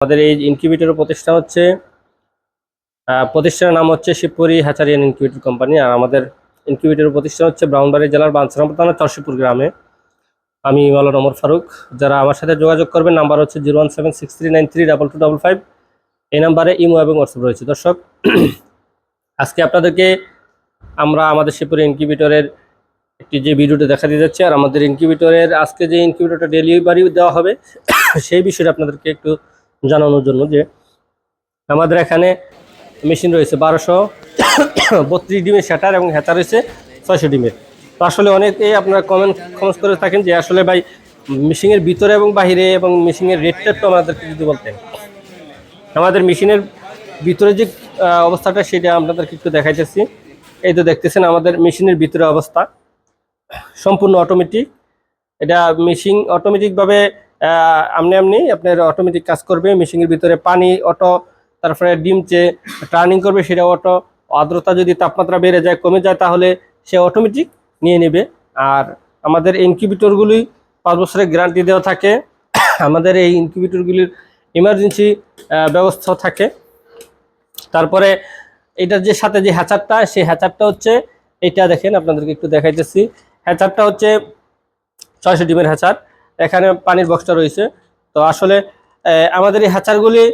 আমাদের এই ইনকিউবেটর প্রতিষ্ঠান হচ্ছে প্রতিষ্ঠানের নাম হচ্ছে Shivpuri hatchery and incubator company আর আমাদের ইনকিউবেটর প্রতিষ্ঠান হচ্ছে ব্রাউনবাড়ি জেলার বাঞ্ছারাম থানা চরশিপুর গ্রামে। আমি মালান ওমর ফারুক, যারা আমার সাথে যোগাযোগ করবেন নাম্বার হচ্ছে zero one seven six three nine three double two double five, এই নাম্বারে ইমো এবং হোয়াটসঅ্যাপ রয়েছে। দর্শক, আজকে আপনাদেরকে আমরা আমাদের শিবপুরি ইনকিউবেটরের একটি যে ভিডিওটা দেখা দিয়ে যাচ্ছে, আর আমাদের ইনকিউবেটরের আজকে যে ইনকিউবেটরটা ডেলিভারি দেওয়া হবে, সেই বিষয়টা আপনাদেরকে একটু জানানোর জন্য যে আমাদের এখানে মেশিন রয়েছে বারোশো বত্রিশ ডিমের শ্যাটার এবং হ্যাচার রয়েছে ছয়শো ডিমের। তো আসলে অনেকেই আপনারা কমেন্ট কমেন্ট করে থাকেন যে আসলে ভাই মেশিনের ভিতরে এবং বাইরে এবং মেশিনের রেটটা একটু আমাদেরকে যদি বলতেন। আমাদের মেশিনের ভিতরে যে অবস্থাটা সেটা আপনাদেরকে একটু দেখাইতেছি। এই তো দেখতেছেন আমাদের মেশিনের ভিতরে অবস্থা। সম্পূর্ণ অটোমেটিক এটা মেশিন অটোমেটিকভাবে আমনি আমনি আপনার অটোমেটিক কাজ করবে মেশিনের ভিতরে পানি অটো তারপরে ডিম চে টার্নিং করবে সেটা অটো আর্দ্রতা যদি তাপমাত্রা বেড়ে যায়, কমে যায়, তাহলে সে অটোমেটিক নিয়ে নেবে। আর আমাদের ইনকিউবেটরগুলি পাঁচ বছরের গ্যারান্টি দেওয়া থাকে। আমাদের এই ইনকিউবেটরগুলির ইমার্জেন্সি ব্যবস্থা থাকে। তারপরে এটার যে সাথে যে হ্যাচারটা সেই হ্যাচারটা হচ্ছে এটা দেখেন আপনাদেরকে একটু দেখাইতেছি। হ্যাচারটা হচ্ছে ছয়শো ডিমের হ্যাচার এখানে পানির বক্সটা রয়েছে। তো আসলে আমাদের এই হ্যাচারগুলি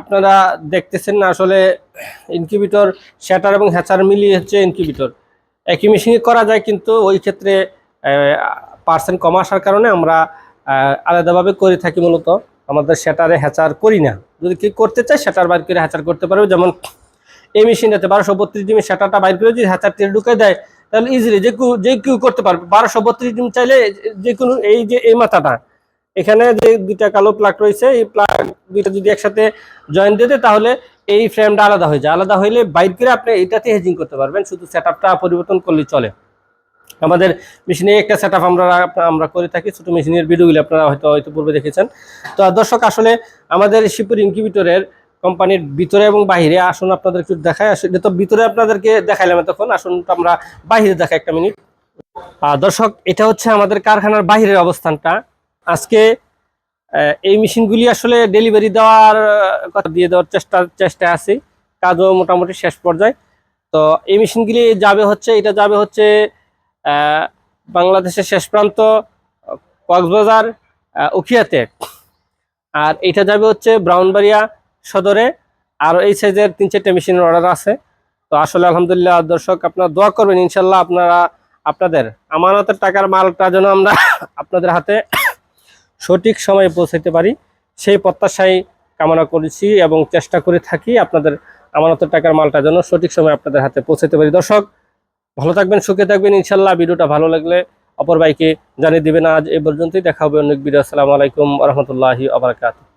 আপনারা দেখতেছেন না আসলে ইনকিউবেটর শ্যাটার এবং হ্যাচার মিলিয়ে হচ্ছে ইনকিউবেটর একই মেশিনে করা যায় কিন্তু ওই ক্ষেত্রে পার্সেন্ট কম আসার কারণে আমরা আলাদাভাবে করে থাকি মূলত। আমাদের শ্যাটারে হ্যাচার করি না। যদি কেউ করতে চায় শ্যাটার বাইর করে হ্যাচার করতে পারবে। যেমন এই মেশিনটাতে বারোশো বত্রিশ ডিমের শ্যাটারটা বাইর করে যদি হ্যাচার ঢুকে দেয় তাহলে ইজিলি যে কেউ যে কেউ করতে পারবে। বারোশো বত্রিশ ডিম চাইলে যে কোনো এই যে এই মাথাটা, এখানে যে দুইটা কালো প্লাগ রয়েছে, এই প্লাগ দুইটা যদি একসাথে জয়েন দেয় তাহলে এই ফ্রেমটা আলাদা হয়ে যায়। আলাদা হইলে বাইর করে আপনি এটাতে হেজিং করতে পারবেন। শুধু সেট পরিবর্তন করলেই চলে। আমাদের মেশিনে একটা সেট আমরা আমরা করে থাকি। ছোটো মেশিনের ভিডিওগুলি আপনারা হয়তো হয়তো পূর্বে দেখেছেন। তো দর্শক, আসলে আমাদের শিপুর ইনকিউবেটরের কোম্পানির ভিতরে এবং বাহিরে। আসুন আপনাদের একটু দেখায় আসলে তো ভিতরে আপনাদেরকে দেখাইলাম তখন আসুন আমরা বাহিরে দেখাই একটা মিনিট। দর্শক, এটা হচ্ছে আমাদের কারখানার বাহিরের অবস্থানটা। আজকে এই মেশিনগুলি আসলে ডেলিভারি দেওয়ার কথা দিয়ে দেওয়ার চেষ্টা চেষ্টায় আছি। কাজও মোটামুটি শেষ পর্যায়ে। তো এই মেশিনগুলি যাবে হচ্ছে, এটা যাবে হচ্ছে বাংলাদেশের শেষ প্রান্ত, কক্সবাজার উখিয়াতে। আর এটা যাবে হচ্ছে ব্রাউনবাড়িয়া সদরে আর এই সাইজের তিন চারটে মেশিনের অর্ডার আছে। তো আসলে আলহামদুলিল্লাহ দর্শক, আপনারা দোয়া করবেন ইনশাল্লাহ আপনারা, আপনাদের আমানতের টাকার মালটা যেন আমরা আপনাদের হাতে সঠিক সময়ে পৌঁছাতে পারি। সেই প্রত্যাশাই কামনা করেছি এবং চেষ্টা করে থাকি আপনাদের আমানতের টাকার মালটা যেন সঠিক সময়ে আপনাদের হাতে পৌঁছাতে পারি। দর্শক, ভালো থাকবেন, সুখে থাকবেন ইনশাল্লাহ ভিডিওটা ভালো লাগলে অপর ভাইকে জানিয়ে দিবেন। আজ এই পর্যন্তই, দেখা হবে অনেক ভিডিও। আসসালামু আলাইকুম রহমতুল্লাহি আবরকাত